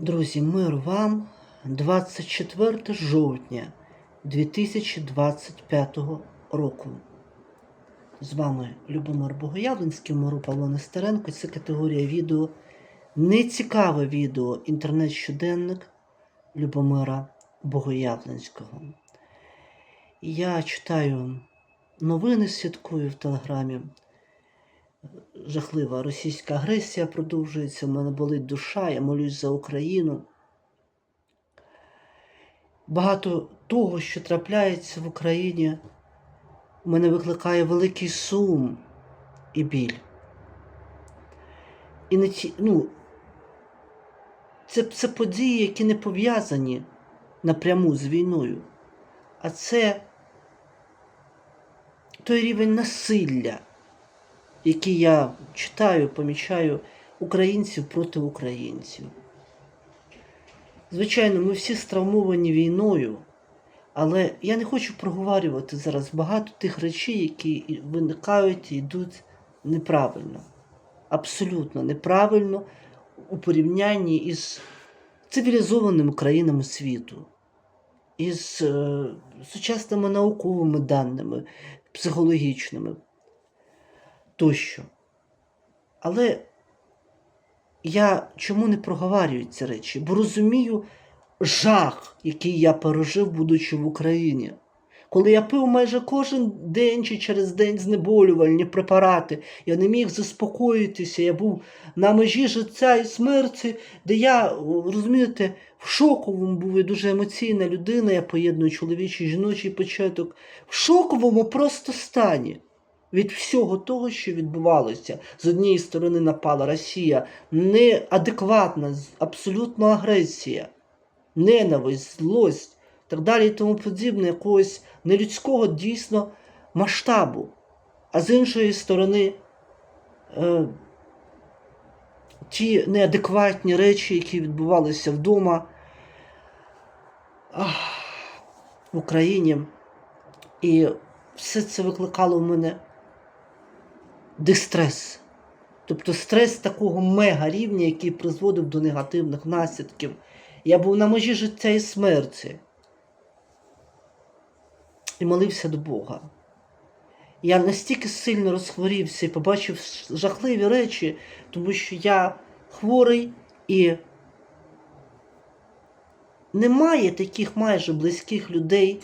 Друзі, мир вам 24 жовтня 2025 року. З вами Любомир Богоявленський, Миру Павло Нестеренко. Це категорія відео. Нецікаве відео інтернет-щоденник Любомира Богоявленського. Я читаю новини, слідкую в Телеграмі. Жахлива російська агресія продовжується. У мене болить душа, я молюсь за Україну. Багато того, що трапляється в Україні, у мене викликає великий сум і біль. І не ті, ну, це, це події, які не пов'язані напряму з війною, а це той рівень насилля які я читаю, помічаю українців проти українців. Звичайно, ми всі стравмовані війною, але я не хочу проговорювати зараз багато тих речей, які виникають і йдуть неправильно. Абсолютно неправильно у порівнянні із цивілізованими країнами світу, із е, сучасними науковими даними, психологічними тощо. Але я чому не проговорюю ці речі? Бо розумію жах, який я пережив, будучи в Україні. Коли я пив майже кожен день чи через день знеболювальні препарати, я не міг заспокоїтися, я був на межі життя і смерті, де я, розумієте, в шоковому був і дуже емоційна людина, я поєдную чоловічий жіночий початок, в шоковому просто стані від всього того, що відбувалося. З однієї сторони напала Росія, неадекватна, абсолютно агресія, ненависть, злость, так далі і тому подібне, якогось нелюдського дійсно масштабу. А з іншої сторони, е, ті неадекватні речі, які відбувалися вдома в Україні. І все це викликало в мене дистрес. Тобто стрес такого мега рівня, який призводив до негативних наслідків. Я був на межі життя і смерті. І молився до Бога. Я настільки сильно розхворівся і побачив жахливі речі, тому що я хворий і немає таких майже близьких людей,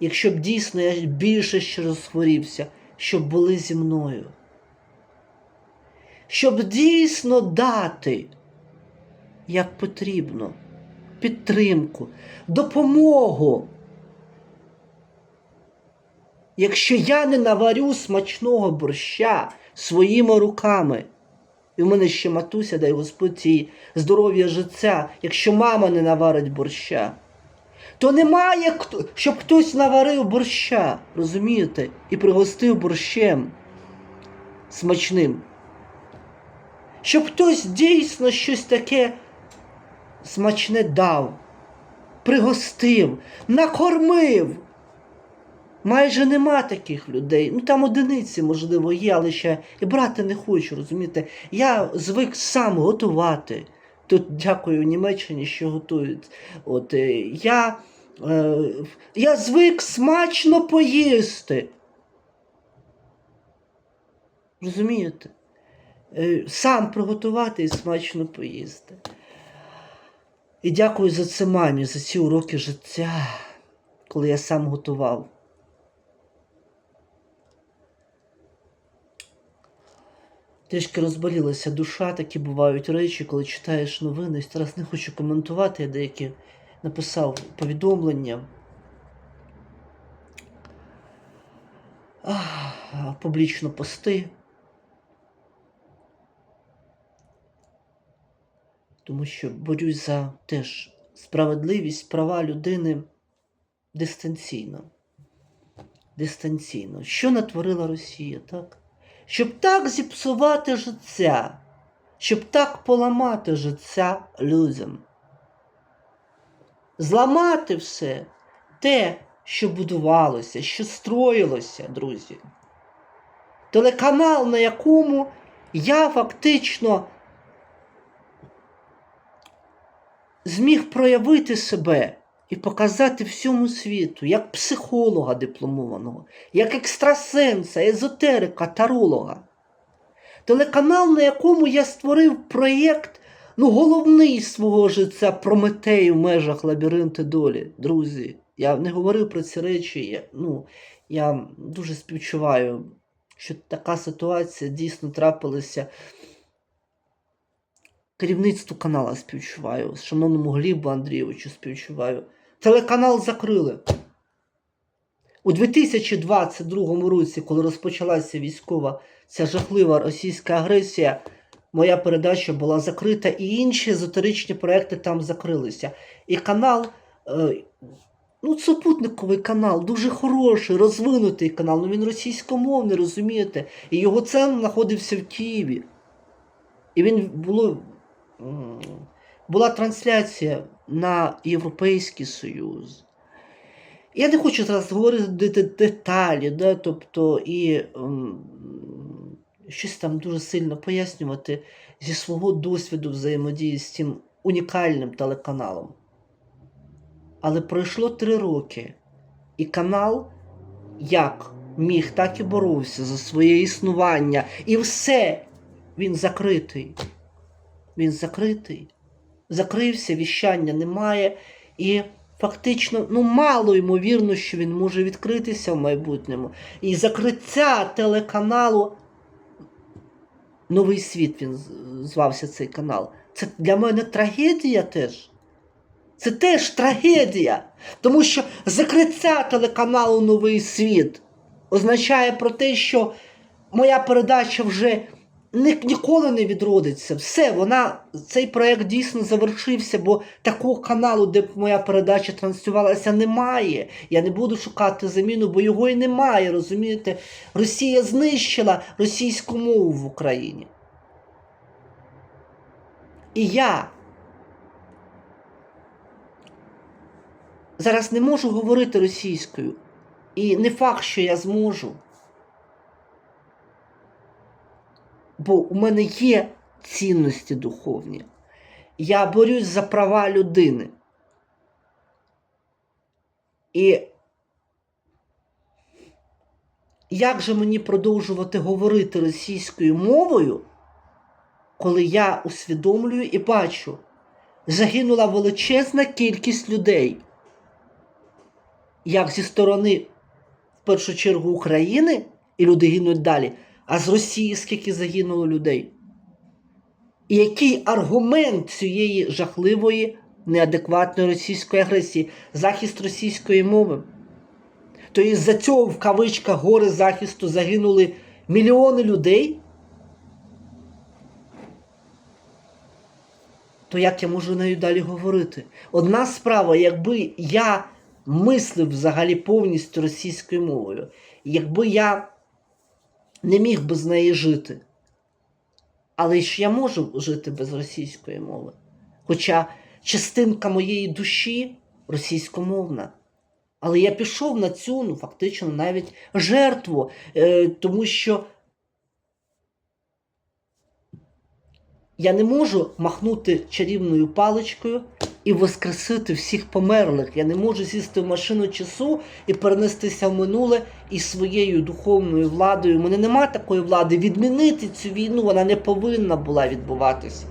якщо б дійсно я більше ще розхворівся, щоб були зі мною щоб дійсно дати, як потрібно, підтримку, допомогу. Якщо я не наварю смачного борща своїми руками, і в мене ще матуся, дай Господь їй здоров'я життя, якщо мама не наварить борща, то немає, щоб хтось наварив борща, розумієте, і пригостив борщем смачним щоб хтось дійсно щось таке смачне дав, пригостив, накормив. Майже нема таких людей. Ну там одиниці, можливо, є, але ще і брати не хочу, розумієте? Я звик сам готувати. Тут дякую Німеччині, що готують. От, е, Я е, я звик смачно поїсти. Розумієте? Е, сам приготувати і смачно поїсти. І дякую за це мамі, за ці уроки життя, коли я сам готував. Трішки розболілася душа, такі бувають речі, коли читаєш новини. Зараз не хочу коментувати, я деякі написав повідомлення. Публічно пости. Тому що борюсь за теж справедливість права людини дистанційно. Дистанційно. Що натворила Росія, так? Щоб так зіпсувати життя, щоб так поламати життя людям. Зламати все те, що будувалося, що строїлося, друзі. Телеканал, на якому я фактично зміг проявити себе і показати всьому світу як психолога дипломованого, як екстрасенса, езотерика, таролога. Телеканал, на якому я створив проєкт, ну, головний свого життя Прометей в межах лабіринти долі. Друзі, я не говорив про ці речі. Я, ну, я дуже співчуваю, що така ситуація дійсно трапилася. Керівництву канала співчуваю, шановному Глібу Андрійовичу співчуваю. Телеканал закрили. У 2022 році, коли розпочалася військова ця жахлива російська агресія, моя передача була закрита, і інші езотеричні проекти там закрилися. І канал, е, ну, супутниковий канал, дуже хороший, розвинутий канал. Ну він російськомовний, розумієте? І його центр знаходився в Києві. І він було, була трансляція на Європейський Союз. Я не хочу зараз говорити де- де- деталі, да, тобто і м, щось там дуже сильно пояснювати зі свого досвіду взаємодії з цим унікальним телеканалом. Але пройшло три роки, і канал як міг, так і боровся за своє існування. І все, він закритий. Він закритий. Закрився, віщання немає. І фактично, ну, мало ймовірно, що він може відкритися в майбутньому. І закриття телеканалу. Новий світ він звався цей канал. Це для мене трагедія теж. Це теж трагедія. Тому що закриття телеканалу Новий світ означає про те, що моя передача вже ні, ніколи не відродиться. Все, вона, цей проект дійсно завершився, бо такого каналу, де б моя передача транслювалася, немає. Я не буду шукати заміну, бо його і немає. Розумієте? Росія знищила російську мову в Україні. І я зараз не можу говорити російською. І не факт, що я зможу. Бо у мене є цінності духовні. Я борюсь за права людини. І як же мені продовжувати говорити російською мовою, коли я усвідомлюю і бачу, загинула величезна кількість людей, як зі сторони, в першу чергу, України, і люди гинуть далі, а з Росії скільки загинуло людей. І який аргумент цієї жахливої, неадекватної російської агресії, захист російської мови? То із-за цього в кавичках гори захисту загинули мільйони людей. То як я можу нею далі говорити? Одна справа, якби я мислив взагалі повністю російською мовою, якби я не міг без неї жити. Але ж я можу жити без російської мови. Хоча частинка моєї душі російськомовна. Але я пішов на цю, ну, фактично, навіть жертву, е, тому що я не можу махнути чарівною паличкою і воскресити всіх померлих. Я не можу сісти в машину часу і перенестися в минуле і своєю духовною владою. У мене нема такої влади. Відмінити цю війну вона не повинна була відбуватися.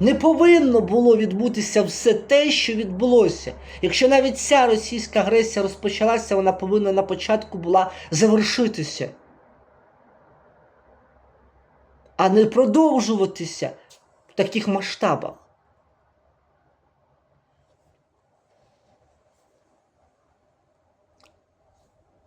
Не повинно було відбутися все те, що відбулося. Якщо навіть ця російська агресія розпочалася, вона повинна на початку була завершитися, а не продовжуватися в таких масштабах.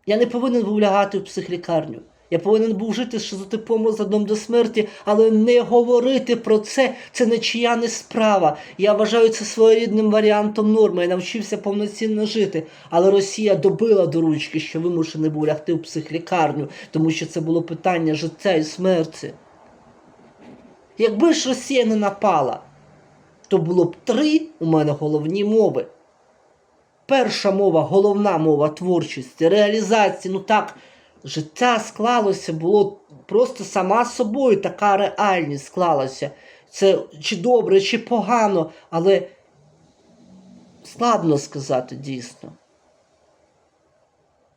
Я не повинен був лягати в психлікарню. Я повинен був жити з шизотипом розладом до смерті, але не говорити про це це не чия не справа. Я вважаю це своєрідним варіантом норми. Я навчився повноцінно жити. Але Росія добила до ручки, що вимушений був лягти в психлікарню, тому що це було питання життя і смерті. Якби ж Росія не напала, то було б три у мене головні мови. Перша мова, головна мова творчості, реалізації. Ну так, життя склалося, було просто сама собою така реальність склалася. Це чи добре, чи погано, але Складно сказати дійсно.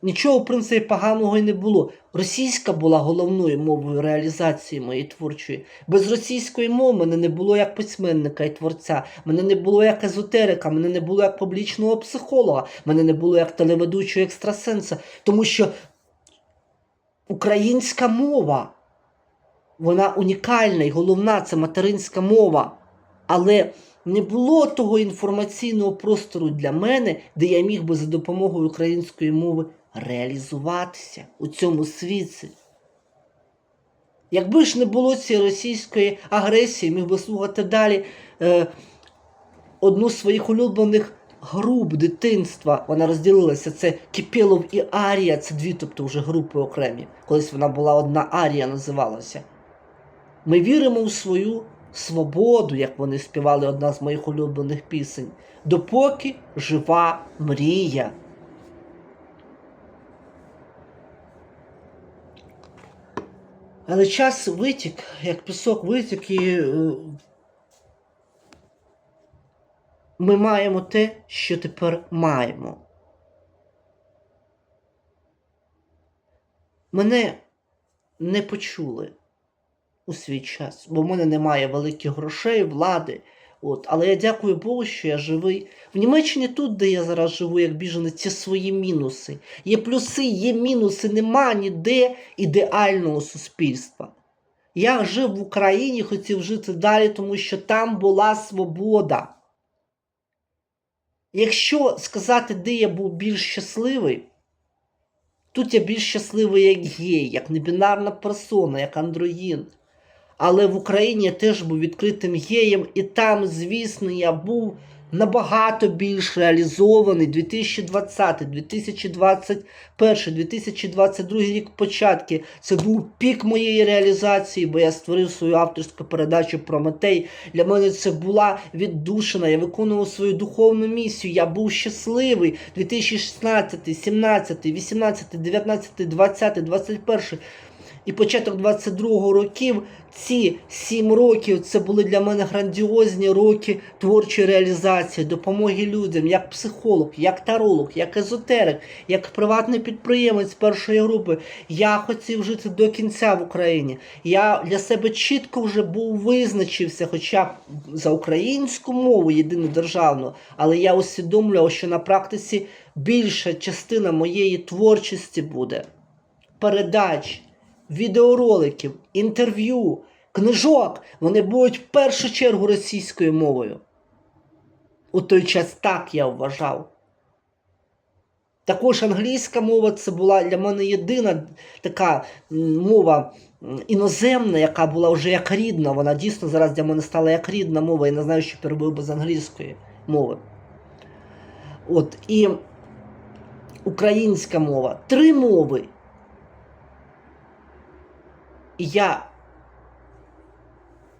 Нічого, в принципі, поганого і не було. Російська була головною мовою реалізації моєї творчої. Без російської мови мене не було як письменника і творця, мене не було як езотерика, мене не було як публічного психолога, мене не було як телеведучого екстрасенса. Тому що українська мова, вона унікальна і головна це материнська мова. Але не було того інформаційного простору для мене, де я міг би за допомогою української мови реалізуватися у цьому світі. Якби ж не було цієї російської агресії, міг би слухати далі е, одну з своїх улюблених груп дитинства. Вона розділилася. Це Кипєлов і Арія, це дві, тобто вже групи окремі. Колись вона була одна Арія називалася. Ми віримо у свою свободу, як вони співали одна з моїх улюблених пісень, допоки жива мрія. Але час витік, як пісок витік, і е, ми маємо те, що тепер маємо. Мене не почули у свій час, бо в мене немає великих грошей, влади. От. Але я дякую Богу, що я живий. В Німеччині тут, де я зараз живу, як біженець, є свої мінуси. Є плюси, є мінуси, нема ніде ідеального суспільства. Я жив в Україні, хотів жити далі, тому що там була свобода. Якщо сказати, де я був більш щасливий, тут я більш щасливий як гей, як небінарна персона, як андроїн. Але в Україні я теж був відкритим геєм, і там, звісно, я був набагато більш реалізований 2020, 2021, 2022 рік початки. Це був пік моєї реалізації, бо я створив свою авторську передачу про Метей. Для мене це була віддушина. Я виконував свою духовну місію. Я був щасливий 2016, 17, 18, 19, 20, 21 і початок 22-го років, ці сім років це були для мене грандіозні роки творчої реалізації, допомоги людям, як психолог, як таролог, як езотерик, як приватний підприємець першої групи. Я хотів жити до кінця в Україні. Я для себе чітко вже був визначився, хоча за українську мову єдину державну, але я усвідомлював, що на практиці більша частина моєї творчості буде передач відеороликів, інтерв'ю, книжок, вони будуть в першу чергу російською мовою. У той час так я вважав. Також англійська мова це була для мене єдина така мова іноземна, яка була вже як рідна. Вона дійсно зараз для мене стала як рідна мова. Я не знаю, що перебив без англійської мови. От, І українська мова. Три мови. Я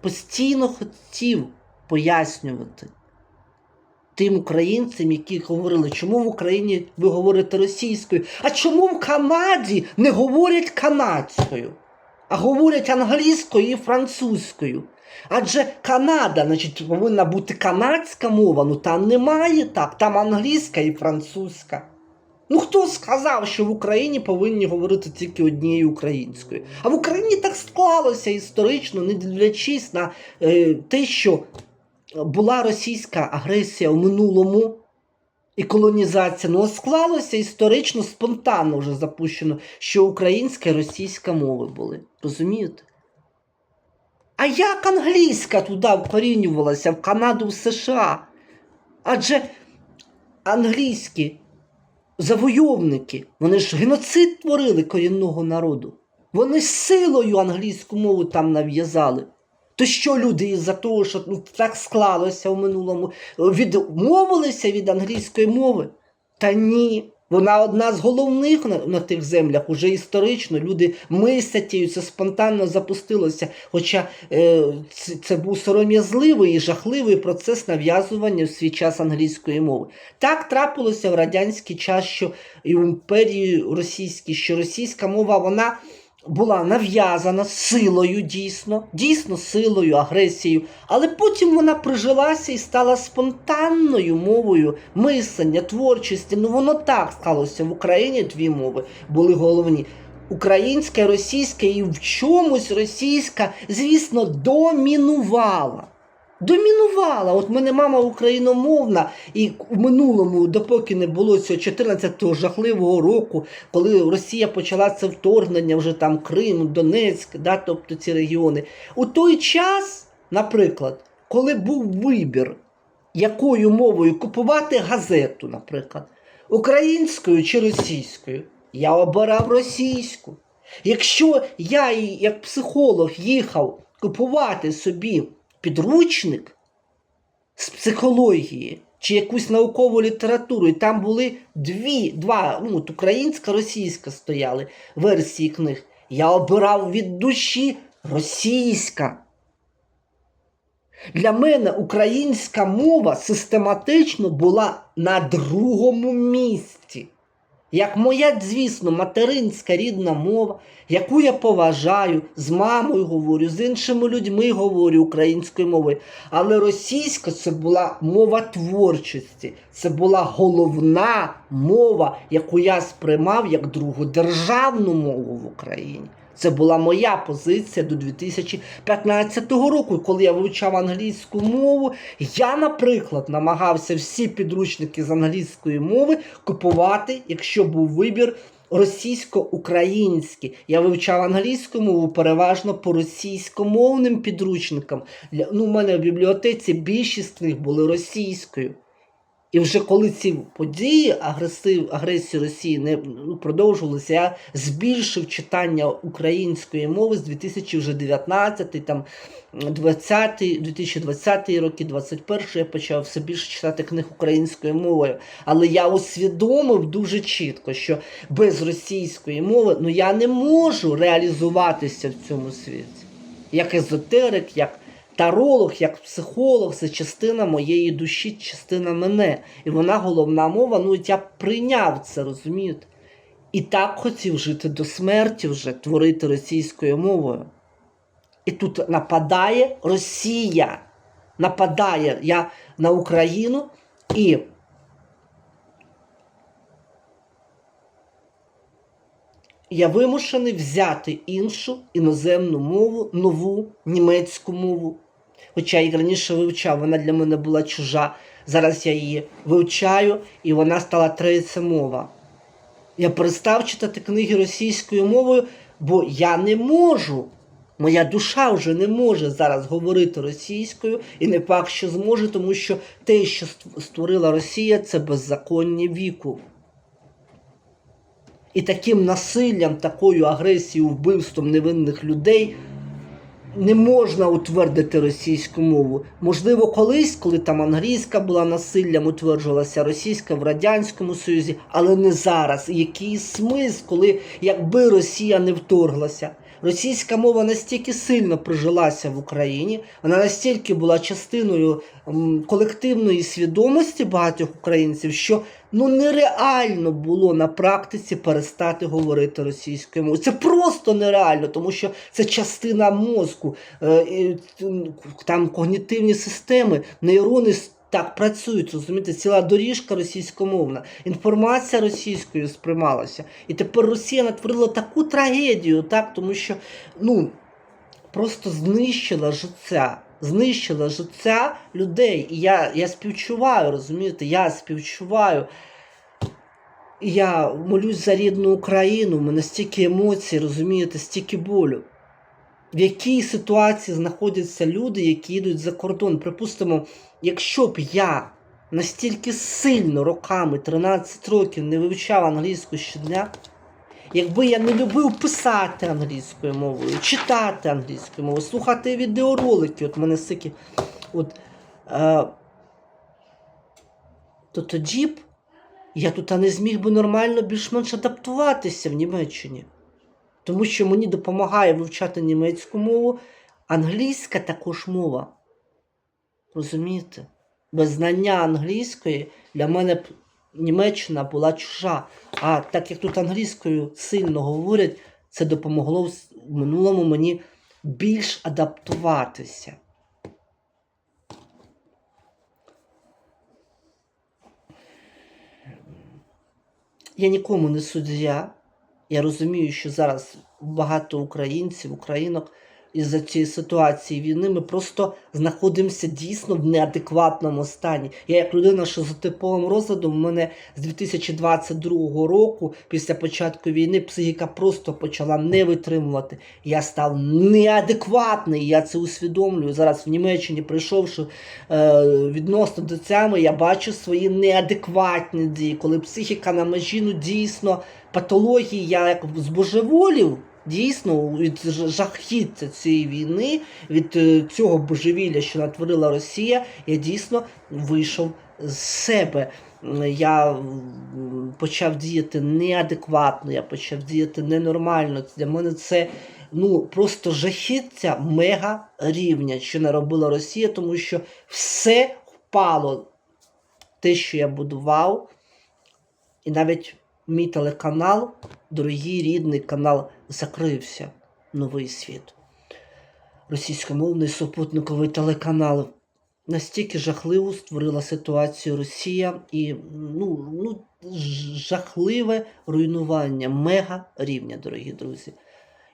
постійно хотів пояснювати тим українцям, які говорили, чому в Україні ви говорите російською, а чому в Канаді не говорять канадською, а говорять англійською і французькою. Адже Канада, значить, повинна бути канадська мова, ну там немає так, там англійська і французька. Ну хто сказав, що в Україні повинні говорити тільки однією українською? А в Україні так склалося історично, не дивлячись на е, те, що була російська агресія в минулому і колонізація. Ну, склалося історично, спонтанно вже запущено, що українська і російська мови були. Розумієте? А як англійська туди вкорінювалася в Канаду, в США? Адже англійські завойовники, вони ж геноцид творили корінного народу. Вони силою англійську мову там нав'язали. То що люди із-за того, що ну, так склалося в минулому, відмовилися від англійської мови? Та ні. Вона одна з головних на, на тих землях, уже історично. Люди мислять її, це спонтанно запустилося. Хоча е, це, це був сором'язливий і жахливий процес нав'язування в свій час англійської мови. Так трапилося в радянський час, що і в імперії російській, що російська мова вона була нав'язана силою дійсно, дійсно силою, агресією, але потім вона прижилася і стала спонтанною мовою мислення, творчості. Ну воно так сталося в Україні. Дві мови були головні. Українська російська, і в чомусь російська, звісно, домінувала. Домінувала. От мене мама україномовна, і в минулому, допоки не було цього 14-го жахливого року, коли Росія почала це вторгнення, вже там Крим, Донецьк, да, тобто ці регіони. У той час, наприклад, коли був вибір, якою мовою купувати газету, наприклад, українською чи російською, я обирав російську. Якщо я, як психолог, їхав купувати собі підручник з психології чи якусь наукову літературу, і там були дві, два, ну, українська, російська стояли версії книг, я обирав від душі російська. Для мене українська мова систематично була на другому місці. Як моя, звісно, материнська рідна мова, яку я поважаю, з мамою говорю, з іншими людьми говорю українською мовою. Але російська це була мова творчості, це була головна мова, яку я сприймав як другу державну мову в Україні. Це була моя позиція до 2015 року. Коли я вивчав англійську мову, я, наприклад, намагався всі підручники з англійської мови купувати, якщо був вибір російсько-український. Я вивчав англійську мову переважно по російськомовним підручникам. Ну, у мене в бібліотеці більшість з них були російською. І вже коли ці події агресив, агресії Росії не ну, продовжувалися, я збільшив читання української мови з 2019, там 20, 2020 роки, 21 я почав все більше читати книг українською мовою. Але я усвідомив дуже чітко, що без російської мови ну я не можу реалізуватися в цьому світі. Як езотерик, як таролог, як психолог, це частина моєї душі, частина мене. І вона головна мова. Ну, я прийняв це, розумієте? І так хотів жити до смерті вже, творити російською мовою. І тут нападає Росія. Нападає я на Україну і. Я вимушений взяти іншу іноземну мову, нову німецьку мову. Хоча я її раніше вивчав, вона для мене була чужа. Зараз я її вивчаю, і вона стала третя мова. Я перестав читати книги російською мовою, бо я не можу. Моя душа вже не може зараз говорити російською і не факт, що зможе, тому що те, що створила Росія, це беззаконня віку. І таким насиллям, такою агресією, вбивством невинних людей не можна утвердити російську мову. Можливо, колись, коли там англійська була насиллям, утверджувалася російська в Радянському Союзі, але не зараз. Який смисл, коли якби Росія не вторглася? Російська мова настільки сильно прижилася в Україні, вона настільки була частиною колективної свідомості багатьох українців, що ну нереально було на практиці перестати говорити російською мовою. Це просто нереально, тому що це частина мозку, е, там когнітивні системи, нейрони так працюють, розумієте, ціла доріжка російськомовна, інформація російською сприймалася. І тепер Росія натворила таку трагедію, так, тому що ну, просто знищила життя. Знищила життя людей. І я, я співчуваю, розумієте, я співчуваю. Я молюсь за рідну Україну, в мене стільки емоцій, розумієте, стільки болю. В якій ситуації знаходяться люди, які йдуть за кордон? Припустимо, якщо б я настільки сильно роками, 13 років, не вивчав англійську щодня, якби я не любив писати англійською мовою, читати англійською мовою, слухати відеоролики, от мене стільки. От, е, то тоді б я тут не зміг би нормально більш-менш адаптуватися в Німеччині. Тому що мені допомагає вивчати німецьку мову, англійська також мова. Розумієте? Без знання англійської для мене б Німеччина була чужа. А так як тут англійською сильно говорять, Це допомогло в минулому мені більш адаптуватися. Я нікому не суддя. Я розумію, що зараз багато українців, українок із-за цієї ситуації війни ми просто знаходимося дійсно в неадекватному стані. Я як людина, що за типовим розладом, у мене з 2022 року, після початку війни, психіка просто почала не витримувати. Я став неадекватний. Я це усвідомлюю. Зараз в Німеччині, прийшовши е, відносно до цього, я бачу свої неадекватні дії, коли психіка на межі, ну дійсно патології, я як збожеволів. Дійсно, від жахіття цієї війни, від е, цього божевілля, що натворила Росія, я дійсно вийшов з себе. Я почав діяти неадекватно, я почав діяти ненормально. Для мене це ну, просто жахіття мега рівня, що наробила Росія, тому що все впало. Те, що я будував, і навіть мій телеканал, дорогий рідний канал, закрився. Новий світ. Російськомовний супутниковий телеканал. Настільки жахливо створила ситуацію Росія і ну, ну, жахливе руйнування мега рівня, дорогі друзі.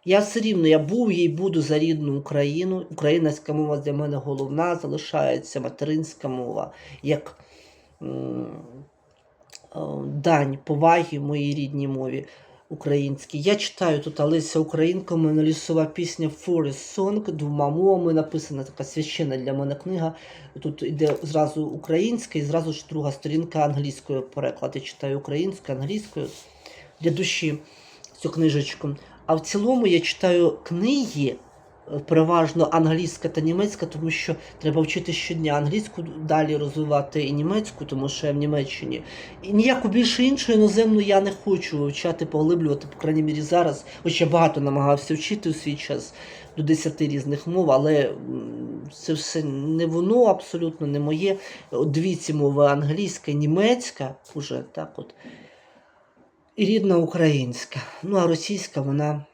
Я все рівно, я був і буду за рідну Україну. Українська мова для мене головна, залишається материнська мова, як е, дань поваги моїй рідній мові українській. Я читаю тут Олеся Українка, у мене лісова пісня Forest Song, двома мовами написана, така священна для мене книга. Тут йде зразу українська і зразу ж друга сторінка англійською переклад. Я читаю українською, англійською для душі цю книжечку. А в цілому я читаю книги. Переважно англійська та німецька, тому що треба вчити щодня англійську далі розвивати і німецьку, тому що я в Німеччині. І ніяку більше іншу іноземну я не хочу вивчати, поглиблювати, по крайній мірі зараз. Хоч я багато намагався вчити у свій час до 10 різних мов, але це все не воно абсолютно не моє. Дві ці мови англійська німецька, уже так от. І рідна українська. Ну а російська вона.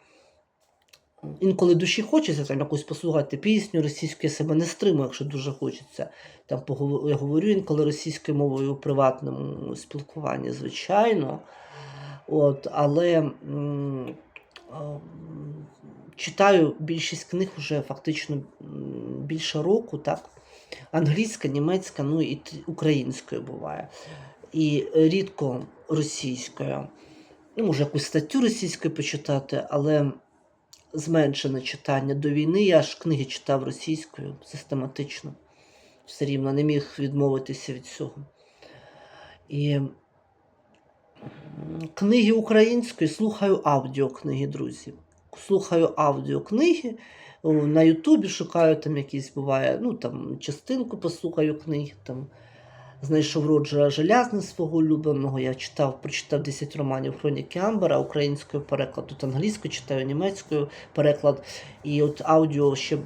Інколи душі хочеться там якусь послухати пісню російську, я себе не стримую, якщо дуже хочеться. Там я говорю інколи російською мовою у приватному спілкуванні, звичайно. От, але м, м, читаю більшість книг вже фактично більше року, так? Англійська, німецька, ну і українською буває. І рідко російською. Ну, може, якусь статтю російською почитати, але зменшене читання до війни. Я ж книги читав російською систематично. Все рівно не міг відмовитися від цього. І книги української слухаю аудіокниги, друзі. Слухаю аудіокниги. На Ютубі шукаю там якісь буває, ну там частинку послухаю книг. Там знайшов Роджера Желязне свого улюбленого. Я читав, прочитав 10 романів Хроніки Амбера українською переклад, тут англійською читаю, німецькою переклад. І от аудіо ще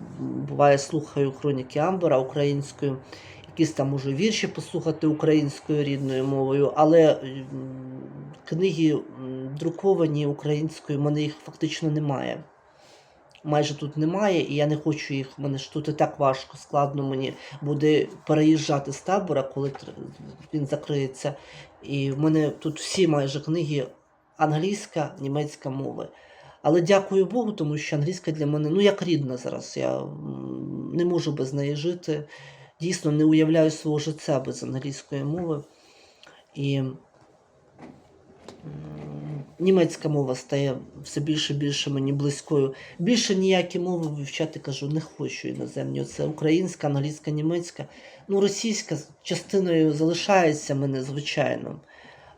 буває слухаю Хроніки Амбера українською. Якісь там може вірші послухати українською рідною мовою, але книги друковані українською, в мене їх фактично немає. Майже тут немає, і я не хочу їх. Мене ж тут і так важко, складно мені буде переїжджати з табора, коли він закриється. І в мене тут всі майже книги англійська, німецька мови. Але дякую Богу, тому що англійська для мене ну як рідна зараз. Я не можу без неї жити. Дійсно не уявляю свого життя без англійської мови. І німецька мова стає все більше і більше мені близькою. Більше ніякі мови вивчати кажу, не хочу іноземні. Це українська, англійська, німецька. Ну, російська частиною залишається мене, звичайно.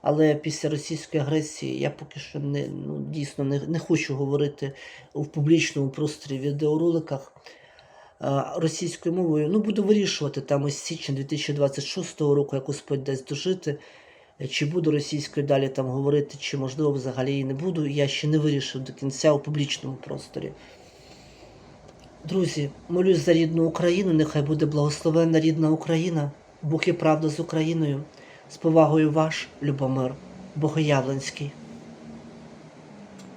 Але після російської агресії я поки що не ну, дійсно не, не хочу говорити в публічному просторі відеороликах е, російською мовою. Ну, буду вирішувати там із січня 2026 року, як Господь дасть дожити. Чи буду російською далі там говорити, чи можливо взагалі і не буду, я ще не вирішив до кінця у публічному просторі. Друзі, молюсь за рідну Україну, нехай буде благословенна рідна Україна, Бог і правда з Україною. З повагою ваш, Любомир Богоявленський.